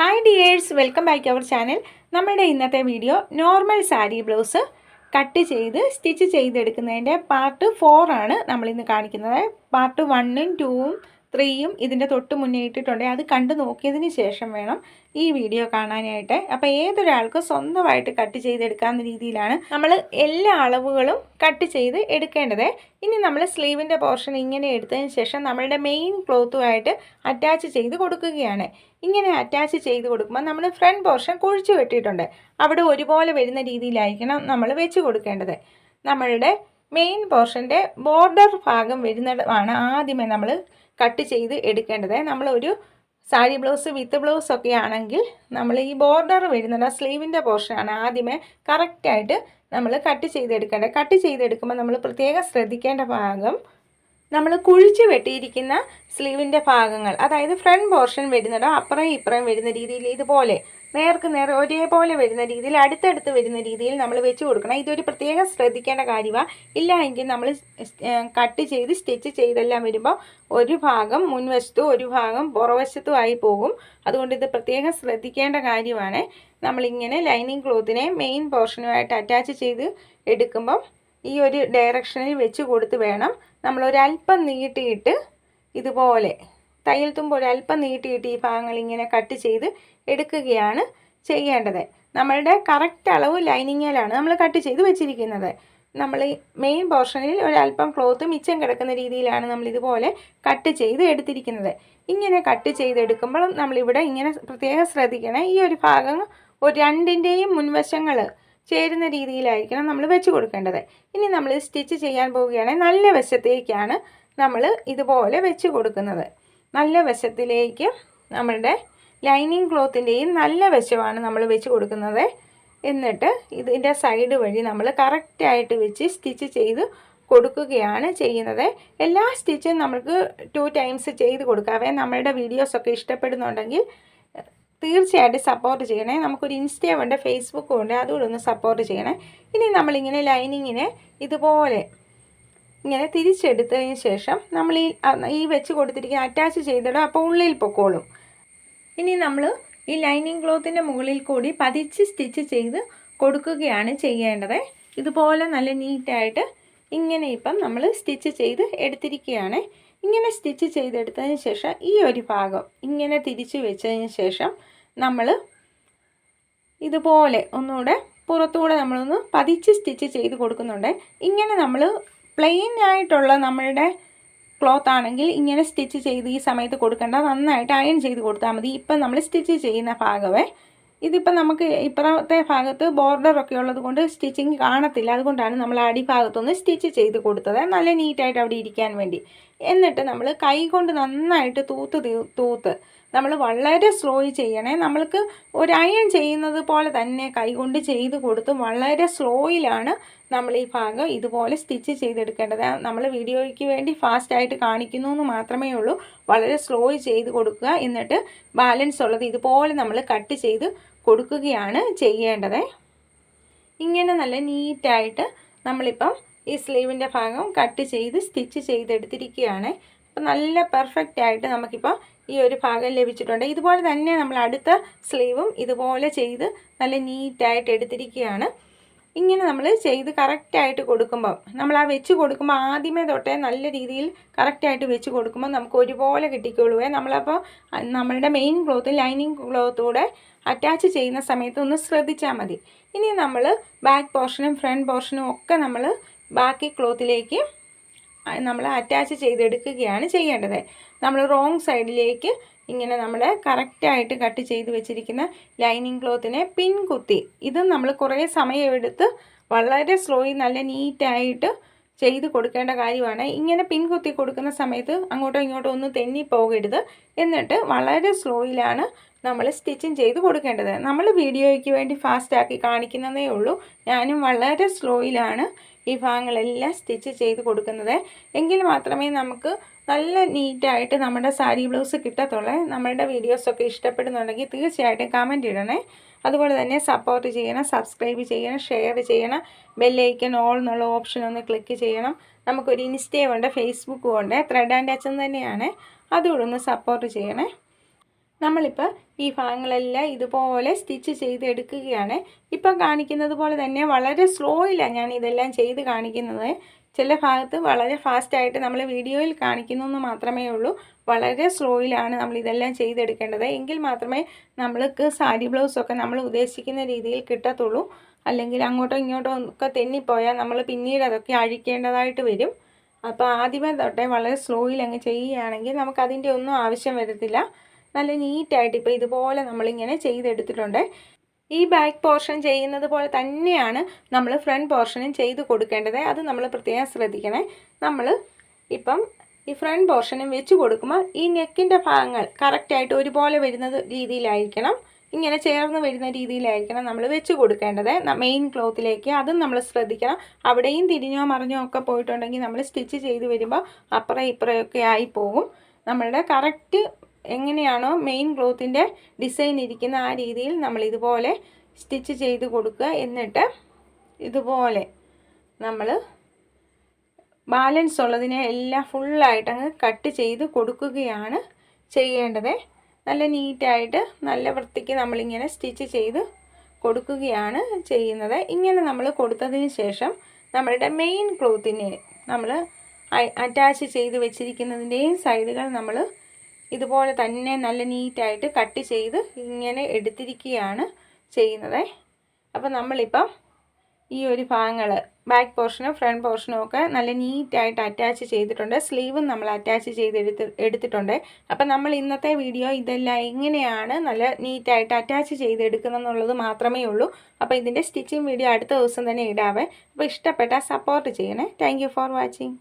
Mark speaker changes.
Speaker 1: Hi dears welcome back our channel നമ്മുടെ ഇന്നത്തെ video normal sari blouse cut ചെയ്ത് stitch ചെയ്തെടുക്കുന്നതിന്റെ പാർട്ട് ഫോർ ആണ് നമ്മളിന്ന് കാണിക്കുന്നത്. പാർട്ട് വണ്ണും ടൂവും ത്രീയും ഇതിന്റെ തൊട്ട് മുന്നേ ഇട്ടിട്ടുണ്ട് അത് കണ്ടു നോക്കിയതിന് ശേഷം വേണം ഈ വീഡിയോ കാണാനായിട്ട്. അപ്പോൾ ഏതൊരാൾക്കും സ്വന്തമായിട്ട് കട്ട് ചെയ്തെടുക്കാവുന്ന രീതിയിലാണ് നമ്മൾ എല്ലാ അളവുകളും കട്ട് ചെയ്ത് എടുക്കേണ്ടത്. ഇനി നമ്മൾ സ്ലീവിന്റെ പോർഷൻ ഇങ്ങനെ എടുത്തതിന് ശേഷം നമ്മളുടെ മെയിൻ ക്ലോത്തുമായിട്ട് അറ്റാച്ച് ചെയ്ത് കൊടുക്കുകയാണ്. ഇങ്ങനെ അറ്റാച്ച് ചെയ്ത് കൊടുക്കുമ്പോൾ നമ്മൾ ഫ്രണ്ട് പോർഷൻ കുഴിച്ചു വെട്ടിയിട്ടുണ്ട്. അവിടെ ഒരുപോലെ വരുന്ന രീതിയിലായിരിക്കണം നമ്മൾ വെച്ച് കൊടുക്കേണ്ടത്. നമ്മളുടെ മെയിൻ പോർഷന്റെ ബോർഡർ ഭാഗം വരുന്നതാണ് ആദ്യമേ നമ്മൾ കട്ട് ചെയ്ത് എടുക്കേണ്ടത്. നമ്മളൊരു സാരി ബ്ലൗസ് വിത്ത് ബ്ലൗസ് ഒക്കെ ആണെങ്കിൽ നമ്മൾ ഈ ബോർഡർ വരുന്നത് സ്ലീവിന്റെ പോർഷനാണ് ആദ്യമേ കറക്റ്റായിട്ട് നമ്മൾ കട്ട് ചെയ്തെടുക്കേണ്ടത്. കട്ട് ചെയ്തെടുക്കുമ്പോൾ നമ്മൾ പ്രത്യേകം ശ്രദ്ധിക്കേണ്ട ഭാഗം നമ്മൾ കുഴിച്ച് വെട്ടിയിരിക്കുന്ന സ്ലീവിന്റെ ഭാഗങ്ങൾ അതായത് ഫ്രണ്ട് പോർഷൻ വരുന്നതോ അപ്പുറം ഇപ്പുറം വരുന്ന രീതിയിൽ ഇതുപോലെ നേർക്ക് നേർ ഒരേപോലെ വരുന്ന രീതിയിൽ അടുത്തടുത്ത് വരുന്ന രീതിയിൽ നമ്മൾ വെച്ച് കൊടുക്കണം. ഇതൊരു പ്രത്യേകം ശ്രദ്ധിക്കേണ്ട കാര്യമാണ് ഇല്ല എങ്കിൽ നമ്മൾ കട്ട് ചെയ്ത് സ്റ്റിച്ച് ചെയ്തെല്ലാം വരുമ്പോൾ ഒരു ഭാഗം മുൻവശത്തും ഒരു ഭാഗം പുറവശത്തും ആയി പോകും. അതുകൊണ്ട് ഇത് പ്രത്യേകം ശ്രദ്ധിക്കേണ്ട കാര്യമാണ്. നമ്മളിങ്ങനെ ലൈനിങ് ക്ലോത്തിനെ മെയിൻ പോർഷനുമായിട്ട് അറ്റാച്ച് ചെയ്ത് എടുക്കുമ്പം ഈ ഒരു ഡയറക്ഷനിൽ വെച്ച് കൊടുത്ത് വേണം. നമ്മളൊരല്പം നീട്ടിയിട്ട് ഇതുപോലെ തയ്യൽ തുമ്പ് ഒരല്പം നീട്ടിയിട്ട് ഈ ഭാഗങ്ങൾ ഇങ്ങനെ കട്ട് ചെയ്ത് എടുക്കുകയാണ് ചെയ്യേണ്ടത്. നമ്മളുടെ കറക്റ്റ് അളവ് ലൈനിങ്ങിലാണ് നമ്മൾ കട്ട് ചെയ്ത് വെച്ചിരിക്കുന്നത്. നമ്മൾ മെയിൻ പോർഷനിൽ ഒരല്പം ക്ലോത്ത് മിച്ചം കിടക്കുന്ന രീതിയിലാണ് നമ്മൾ ഇതുപോലെ കട്ട് ചെയ്ത് എടുത്തിരിക്കുന്നത്. ഇങ്ങനെ കട്ട് ചെയ്തെടുക്കുമ്പോൾ നമ്മളിവിടെ ഇങ്ങനെ പ്രത്യേകം ശ്രദ്ധിക്കണേ ഈ ഒരു ഭാഗം ഒരു രണ്ടിന്റെയും മുൻവശങ്ങൾ ചേരുന്ന രീതിയിലായിരിക്കണം നമ്മൾ വെച്ച് കൊടുക്കേണ്ടത്. ഇനി നമ്മൾ സ്റ്റിച്ച് ചെയ്യാൻ പോവുകയാണെങ്കിൽ നല്ല വശത്തേക്കാണ് നമ്മൾ ഇതുപോലെ വെച്ച് കൊടുക്കുന്നത്. നല്ല വശത്തിലേക്ക് നമ്മളുടെ ലൈനിങ് ക്ലോത്തിന്റെയും നല്ല വശമാണ് നമ്മൾ വെച്ച് കൊടുക്കുന്നത്. എന്നിട്ട് ഇതിന്റെ സൈഡ് വഴി നമ്മൾ കറക്റ്റായിട്ട് വെച്ച് സ്റ്റിച്ച് ചെയ്ത് കൊടുക്കുകയാണ് ചെയ്യുന്നത്. എല്ലാ സ്റ്റിച്ചും നമുക്ക് ടു ടൈംസ് ചെയ്ത് കൊടുക്കാവേ നമ്മളുടെ വീഡിയോസൊക്കെ ഇഷ്ടപ്പെടുന്നുണ്ടെങ്കിൽ തീർച്ചയായിട്ടും സപ്പോർട്ട് ചെയ്യണേ. നമുക്കൊരു ഇൻസ്റ്റയും ഉണ്ട് ഫേസ്ബുക്കും ഉണ്ട് അതുകൂടെ ഒന്ന് സപ്പോർട്ട് ചെയ്യണേ. ഇനി നമ്മളിങ്ങനെ ലൈനിങ്ങിനെ ഇതുപോലെ ഇങ്ങനെ തിരിച്ചെടുത്തതിന് ശേഷം നമ്മൾ ഈ ഈ വെച്ച് കൊടുത്തിരിക്കുന്ന അറ്റാച്ച് ചെയ്തിടും. അപ്പോൾ ഉള്ളിൽ പൊക്കോളും. ഇനി നമ്മൾ ഈ ലൈനിങ് ക്ലോത്തിന്റെ മുകളിൽ കൂടി പതിച്ച് സ്റ്റിച്ച് ചെയ്ത് കൊടുക്കുകയാണ് ചെയ്യേണ്ടത്. ഇതുപോലെ നല്ല നീറ്റായിട്ട് ഇങ്ങനെ ഇപ്പം നമ്മൾ സ്റ്റിച്ച് ചെയ്ത് എടുത്തിരിക്കുകയാണ്. ഇങ്ങനെ സ്റ്റിച്ച് ചെയ്തെടുത്തതിന് ശേഷം ഈ ഒരു ഭാഗം ഇങ്ങനെ തിരിച്ച് വെച്ചതിന് ശേഷം നമ്മൾ ഇതുപോലെ ഒന്നുകൂടെ പുറത്തുകൂടെ നമ്മളൊന്ന് പതിച്ച് സ്റ്റിച്ച് ചെയ്ത് കൊടുക്കുന്നുണ്ട്. ഇങ്ങനെ നമ്മൾ പ്ലെയിൻ ആയിട്ടുള്ള നമ്മളുടെ ക്ലോത്ത് ആണെങ്കിൽ ഇങ്ങനെ സ്റ്റിച്ച് ചെയ്ത് ഈ സമയത്ത് കൊടുക്കേണ്ട. നന്നായിട്ട് അയൺ ചെയ്ത് കൊടുത്താൽ മതി. ഇപ്പം നമ്മൾ സ്റ്റിച്ച് ചെയ്യുന്ന ഭാഗമേ ഇതിപ്പോൾ നമുക്ക് ഇപ്പുറത്തെ ഭാഗത്ത് ബോർഡറൊക്കെ ഉള്ളത് കൊണ്ട് സ്റ്റിച്ചിങ് കാണത്തില്ല. അതുകൊണ്ടാണ് നമ്മൾ അടിഭാഗത്തൊന്ന് സ്റ്റിച്ച് ചെയ്ത് കൊടുത്തത്. നല്ല നീറ്റായിട്ട് അവിടെ ഇരിക്കാൻ വേണ്ടി. എന്നിട്ട് നമ്മൾ കൈ കൊണ്ട് നന്നായിട്ട് തൂത്ത് തൂത്ത്. നമ്മൾ വളരെ സ്ലോ ചെയ്യണേ. നമ്മൾക്ക് ഒരു അയൺ ചെയ്യുന്നത് പോലെ തന്നെ കൈകൊണ്ട് ചെയ്ത് കൊടുത്ത് വളരെ സ്ലോയിലാണ് നമ്മൾ ഈ ഭാഗം ഇതുപോലെ സ്റ്റിച്ച് ചെയ്തെടുക്കേണ്ടത്. നമ്മൾ വീഡിയോയ്ക്ക് വേണ്ടി ഫാസ്റ്റായിട്ട് കാണിക്കുന്നു എന്ന് മാത്രമേ ഉള്ളൂ. വളരെ സ്ലോ ചെയ്ത് കൊടുക്കുക. എന്നിട്ട് ബാലൻസ് ഉള്ളത് ഇതുപോലെ നമ്മൾ കട്ട് ചെയ്ത് കൊടുക്കുകയാണ് ചെയ്യേണ്ടത്. ഇങ്ങനെ നല്ല നീറ്റായിട്ട് നമ്മളിപ്പം ഈ സ്ലീവിന്റെ ഭാഗം കട്ട് ചെയ്ത് സ്റ്റിച്ച് ചെയ്തെടുത്തിരിക്കുകയാണ്. അപ്പം നല്ല പെർഫെക്റ്റ് ആയിട്ട് നമുക്കിപ്പോൾ ഈ ഒരു ഭാഗം ലഭിച്ചിട്ടുണ്ട്. ഇതുപോലെ തന്നെ നമ്മൾ അടുത്ത സ്ലീവും ഇതുപോലെ ചെയ്ത് നല്ല നീറ്റായിട്ട് എടുത്തിരിക്കുകയാണ്. ഇങ്ങനെ നമ്മൾ ചെയ്ത് കറക്റ്റായിട്ട് കൊടുക്കുമ്പം നമ്മൾ ആ വെച്ച് കൊടുക്കുമ്പോൾ ആദ്യമേ തൊട്ടേ നല്ല രീതിയിൽ കറക്റ്റായിട്ട് വെച്ച് കൊടുക്കുമ്പോൾ നമുക്ക് ഒരുപോലെ കിട്ടിക്കൊള്ളുവേ നമ്മളപ്പോൾ നമ്മളുടെ മെയിൻ ക്ലോത്ത് ലൈനിങ് ക്ലോത്തൂടെ അറ്റാച്ച് ചെയ്യുന്ന സമയത്ത് ഒന്ന് ശ്രദ്ധിച്ചാൽ മതി. ഇനി നമ്മൾ ബാക്ക് പോർഷനും ഫ്രണ്ട് പോർഷനും ഒക്കെ നമ്മൾ ബാക്കി ക്ലോത്തിലേക്ക് നമ്മൾ അറ്റാച്ച് ചെയ്തെടുക്കുകയാണ് ചെയ്യേണ്ടത്. നമ്മൾ റോങ് സൈഡിലേക്ക് ഇങ്ങനെ നമ്മൾ കറക്റ്റായിട്ട് കട്ട് ചെയ്ത് വെച്ചിരിക്കുന്ന ലൈനിങ് ക്ലോത്തിനെ പിൻകുത്തി. ഇത് നമ്മൾ കുറേ സമയമെടുത്ത് വളരെ സ്ലോയി നല്ല നീറ്റായിട്ട് ചെയ്ത് കൊടുക്കേണ്ട കാര്യമാണ്. ഇങ്ങനെ പിൻകുത്തി കൊടുക്കുന്ന സമയത്ത് അങ്ങോട്ടോ ഇങ്ങോട്ടോ ഒന്നും തെന്നി പോകരുത്. എന്നിട്ട് വളരെ സ്ലോയിലാണ് നമ്മൾ സ്റ്റിച്ചിങ് ചെയ്ത് കൊടുക്കേണ്ടത്. നമ്മൾ വീഡിയോയ്ക്ക് വേണ്ടി ഫാസ്റ്റാക്കി കാണിക്കുന്നതേ ഉള്ളൂ. ഞാനും വളരെ സ്ലോയിലാണ് ഈ ഭാഗങ്ങളെല്ലാം സ്റ്റിച്ച് ചെയ്ത് കൊടുക്കുന്നത്. എങ്കിൽ മാത്രമേ നമുക്ക് നല്ല നീറ്റായിട്ട് നമ്മുടെ സാരി ബ്ലൗസ് കിട്ടത്തുള്ളേ. നമ്മളുടെ വീഡിയോസൊക്കെ ഇഷ്ടപ്പെടുന്നുണ്ടെങ്കിൽ തീർച്ചയായിട്ടും കമന്റ് ഇടണേ. അതുപോലെ തന്നെ സപ്പോർട്ട് ചെയ്യണം സബ്സ്ക്രൈബ് ചെയ്യണം ഷെയർ ചെയ്യണം ബെല്ലൈക്കൻ ഓൾ എന്നുള്ള ഓപ്ഷൻ ഒന്ന് ക്ലിക്ക് ചെയ്യണം. നമുക്കൊരു ഇൻസ്റ്റയും ഉണ്ട് ഫേസ്ബുക്കും ഉണ്ട് ത്രെഡ് ആൻഡ് ടച്ച് തന്നെയാണ്. അതുകൂടെ ഒന്ന് സപ്പോർട്ട് ചെയ്യണേ. നമ്മളിപ്പോൾ ഈ ഭാഗങ്ങളെല്ലാം ഇതുപോലെ സ്റ്റിച്ച് ചെയ്ത് എടുക്കുകയാണ് ഇപ്പം കാണിക്കുന്നത് പോലെ തന്നെ വളരെ സ്ലോയിലാണ് ഞാൻ ഇതെല്ലാം ചെയ്ത് കാണിക്കുന്നത്. ചില ഭാഗത്ത് വളരെ ഫാസ്റ്റായിട്ട് നമ്മൾ വീഡിയോയിൽ കാണിക്കുന്നു എന്ന് മാത്രമേ ഉള്ളൂ. വളരെ സ്ലോയിലാണ് നമ്മൾ ഇതെല്ലാം ചെയ്തെടുക്കേണ്ടത്. എങ്കിൽ മാത്രമേ നമ്മൾക്ക് സാരി ബ്ലൗസൊക്കെ നമ്മൾ ഉദ്ദേശിക്കുന്ന രീതിയിൽ കിട്ടത്തുള്ളൂ. അല്ലെങ്കിൽ അങ്ങോട്ടോ ഇങ്ങോട്ടോ ഒക്കെ തെന്നിപ്പോയാൽ നമ്മൾ പിന്നീട് അതൊക്കെ അഴിക്കേണ്ടതായിട്ട് വരും. അപ്പോൾ ആദ്യമേ തൊട്ടേ വളരെ സ്ലോയിൽ അങ്ങ് ചെയ്യുകയാണെങ്കിൽ നമുക്കതിന്റെ ഒന്നും ആവശ്യം വരത്തില്ല. നല്ല നീറ്റായിട്ട് ഇപ്പോൾ ഇതുപോലെ നമ്മളിങ്ങനെ ചെയ്തെടുത്തിട്ടുണ്ട്. ഈ ബാക്ക് പോർഷൻ ചെയ്യുന്നത് പോലെ തന്നെയാണ് നമ്മൾ ഫ്രണ്ട് പോർഷനും ചെയ്ത് കൊടുക്കേണ്ടത്. അത് നമ്മൾ പ്രത്യേകം ശ്രദ്ധിക്കണേ. നമ്മൾ ഇപ്പം ഈ ഫ്രണ്ട് പോർഷനും വെച്ച് കൊടുക്കുമ്പോൾ ഈ നെക്കിന്റെ ഭാഗങ്ങൾ കറക്റ്റായിട്ട് ഒരുപോലെ വരുന്ന രീതിയിലായിരിക്കണം. ഇങ്ങനെ ചേർന്ന് വരുന്ന രീതിയിലായിരിക്കണം നമ്മൾ വെച്ച് കൊടുക്കേണ്ടത്. മെയിൻ ക്ലോത്തിലേക്ക് അതും നമ്മൾ ശ്രദ്ധിക്കണം. അവിടെയും തിരിഞ്ഞോ മറിഞ്ഞോ ഒക്കെ പോയിട്ടുണ്ടെങ്കിൽ നമ്മൾ സ്റ്റിച്ച് ചെയ്ത് വരുമ്പോൾ അപ്പുറം ഇപ്പുറമൊക്കെ ആയി പോകും. നമ്മളുടെ കറക്റ്റ് എങ്ങനെയാണോ മെയിൻ ക്ലോത്തിന്റെ ഡിസൈൻ ഇരിക്കുന്ന ആ രീതിയിൽ നമ്മൾ ഇതുപോലെ സ്റ്റിച്ച് ചെയ്ത് കൊടുക്കുക. എന്നിട്ട് ഇതുപോലെ നമ്മൾ ബാലൻസ് ഉള്ളതിനെ എല്ലാം ഫുള്ളായിട്ട് അങ്ങ് കട്ട് ചെയ്ത് കൊടുക്കുകയാണ് ചെയ്യേണ്ടത്. നല്ല നീറ്റായിട്ട് നല്ല വൃത്തിക്ക് നമ്മളിങ്ങനെ സ്റ്റിച്ച് ചെയ്ത് കൊടുക്കുകയാണ് ചെയ്യുന്നത്. ഇങ്ങനെ നമ്മൾ കൊടുത്തതിന് ശേഷം നമ്മളുടെ മെയിൻ ക്ലോത്തിനെ നമ്മൾ അറ്റാച്ച് ചെയ്ത് വെച്ചിരിക്കുന്നതിന്റെയും സൈഡുകൾ നമ്മൾ ഇതുപോലെ തന്നെ നല്ല നീറ്റായിട്ട് കട്ട് ചെയ്ത് ഇങ്ങനെ എടുത്തിരിക്കുകയാണ് ചെയ്യുന്നത്. അപ്പോൾ നമ്മളിപ്പം ഈ ഒരു ഭാഗങ്ങൾ ബാക്ക് പോർഷനും ഫ്രണ്ട് പോർഷനും ഒക്കെ നല്ല നീറ്റായിട്ട് അറ്റാച്ച് ചെയ്തിട്ടുണ്ട്. സ്ലീവും നമ്മൾ അറ്റാച്ച് ചെയ്ത് എടുത്ത് എടുത്തിട്ടുണ്ട്. അപ്പം നമ്മൾ ഇന്നത്തെ വീഡിയോ ഇതെല്ലാം എങ്ങനെയാണ് നല്ല നീറ്റായിട്ട് അറ്റാച്ച് ചെയ്തെടുക്കുന്നതെന്നുള്ളത് മാത്രമേ ഉള്ളൂ. അപ്പോൾ ഇതിന്റെ സ്റ്റിച്ചിങ് വീഡിയോ അടുത്ത ദിവസം തന്നെ ഇടാവേ. അപ്പോൾ ഇഷ്ടപ്പെട്ടാൽ സപ്പോർട്ട് ചെയ്യണേ. Thank for watching